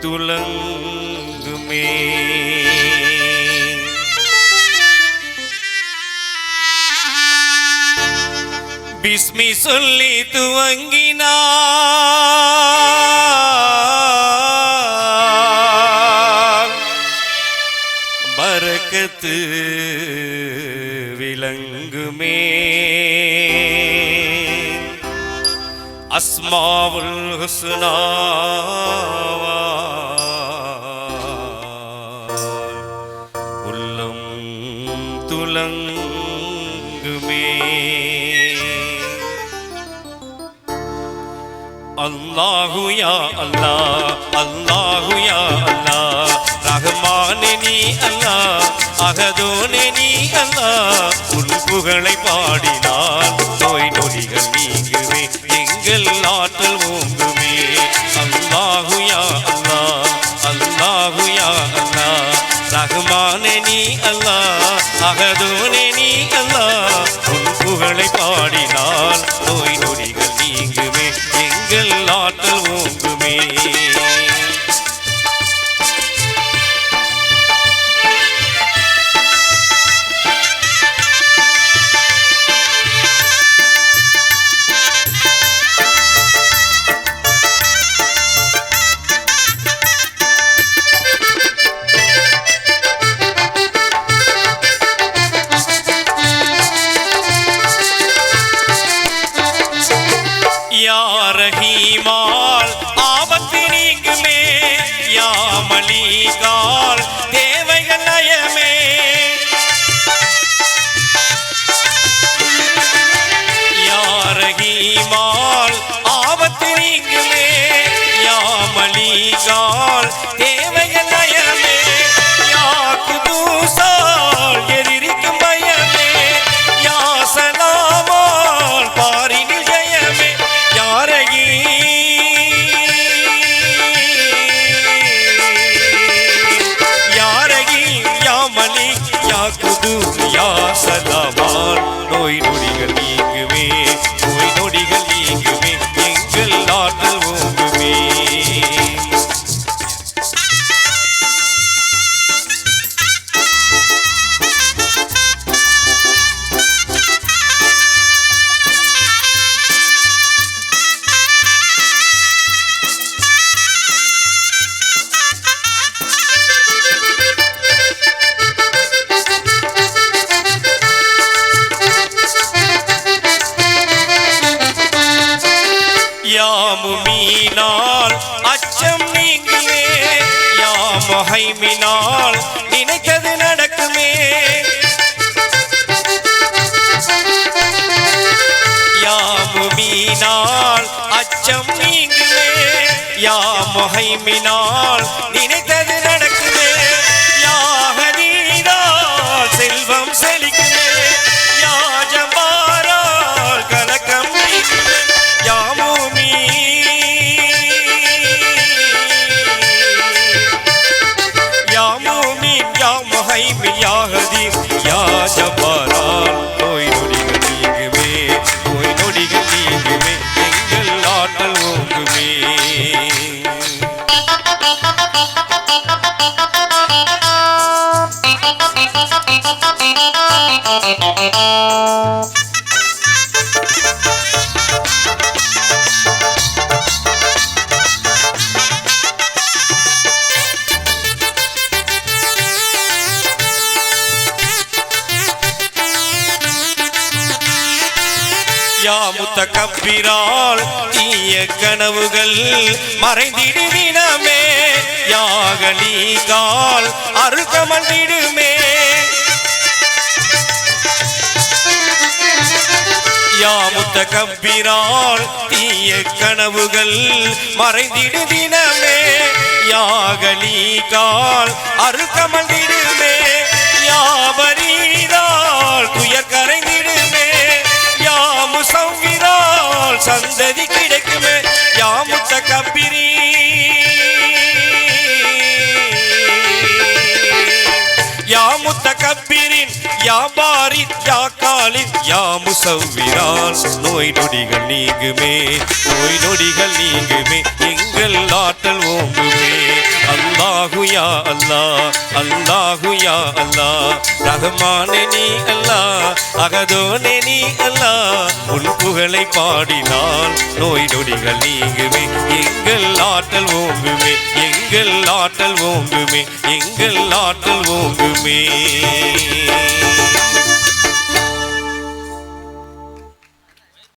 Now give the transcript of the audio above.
துலங்குமே. பிஸ்மி சொல்லி துவங்கினார். பறக்கத்து விளங்குமே. அஸ்மாவுல் ஹுஸ்னா அல்லாஹு யா அல்லாஹ் அல்லாஹு யா அல்லாஹ். ரஹ்மானே நீ அல்லாஹ் அகதோனே நீ அல்லாஹ். உன் புகழை பாடினால் நோய் நொடிகள் நீங்குமே எங்கள் ஆற்றல் ஓங்குமே. அல்லாஹு யா அல்லாஹ் அல்லாஹு யா அல்லாஹ். ரஹ்மானே நீ அல்லாஹ் அகதோனே நீ அல்லாஹ். உன் புகழை பாடினால் நோய் நொடிகள் நீங்குமே. எங்கள் ஆற்றல் ஓங்குமே. யாரகிமால் ஆபத்து நீங்குமே யாமலிகால் தேவைகள் நயமே. யாரகிமால் ஆபத்து நீங்குமே யாமலிகால் அச்சம் நீங்குமே. யாமு ஹைமினால் நினைத்தது நடக்குமே. யாமு மீனால் அச்சம் நீங்குமே. யாமு ஹைமினால் நினைத்த யா முஹைமின் யா ஹதீம் யா ஜபாரால் நோய் நொடிகள் நீங்குமே நோய் நொடிகள் நீங்குமே எங்கள் ஆற்றல் ஓங்குமே Thank you. யா முத்தகப்பிரால் தீய கனவுகள் மறைந்திடுவினமே யாக யாகலீகால் அருகமந்திடுமே யா முத்தகப்பிரால் தீய கனவுகள் மறைந்திடு தினமே யாகலீகால் அருகமந்திடுமே யாபரீரால் சௌவிரால் சந்ததி கிடைக்குமே. யா பாரித் யா யாபாரின் யா யாமுசவ்விரால் நோய் நொடிகள் நீங்குமே நோய் நொடிகள் நீங்குமே எங்கள் ஆற்றல் ஓங்குமே. அல்லாஹு யா அல்லா அல்லாஹு. யா அல்லா ரஹ்மானே நீ அல்லா அகதோனே நீ அல்லா உன் புகழை பாடினால் நோய் நொடிகள் நீங்குமே எங்கள் ஆற்றல் ஓங்குமே எங்கள் ஆற்றல் ஓங்குமே எங்கள் ஆற்றல் ஓங்குமே.